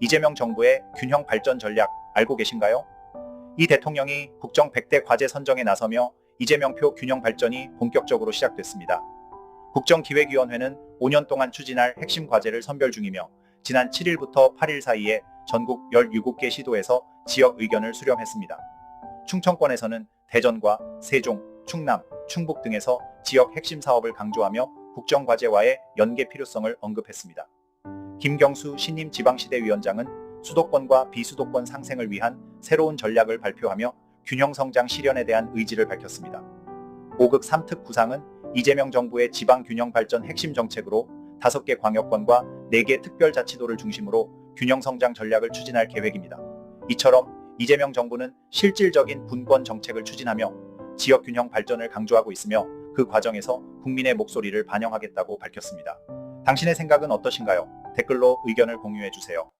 이재명 정부의 균형 발전 전략 알고 계신가요? 이 대통령이 국정 100대 과제 선정에 나서며 이재명표 균형 발전이 본격적으로 시작됐습니다. 국정기획위원회는 5년 동안 추진할 핵심 과제를 선별 중이며 지난 7일부터 8일 사이에 전국 17개 시도에서 지역 의견을 수렴했습니다. 충청권에서는 대전과 세종, 충남, 충북 등에서 지역 핵심 사업을 강조하며 국정과제와의 연계 필요성을 언급했습니다. 김경수 신임 지방시대 위원장은 수도권과 비수도권 상생을 위한 새로운 전략을 발표하며 균형 성장 실현에 대한 의지를 밝혔습니다. 5극 3특 구상은 이재명 정부의 지방 균형 발전 핵심 정책으로 5개 광역권과 4개 특별자치도를 중심으로 균형 성장 전략을 추진할 계획입니다. 이처럼 이재명 정부는 실질적인 분권 정책을 추진하며 지역 균형 발전을 강조하고 있으며 그 과정에서 국민의 목소리를 반영하겠다고 밝혔습니다. 당신의 생각은 어떠신가요? 댓글로 의견을 공유해 주세요.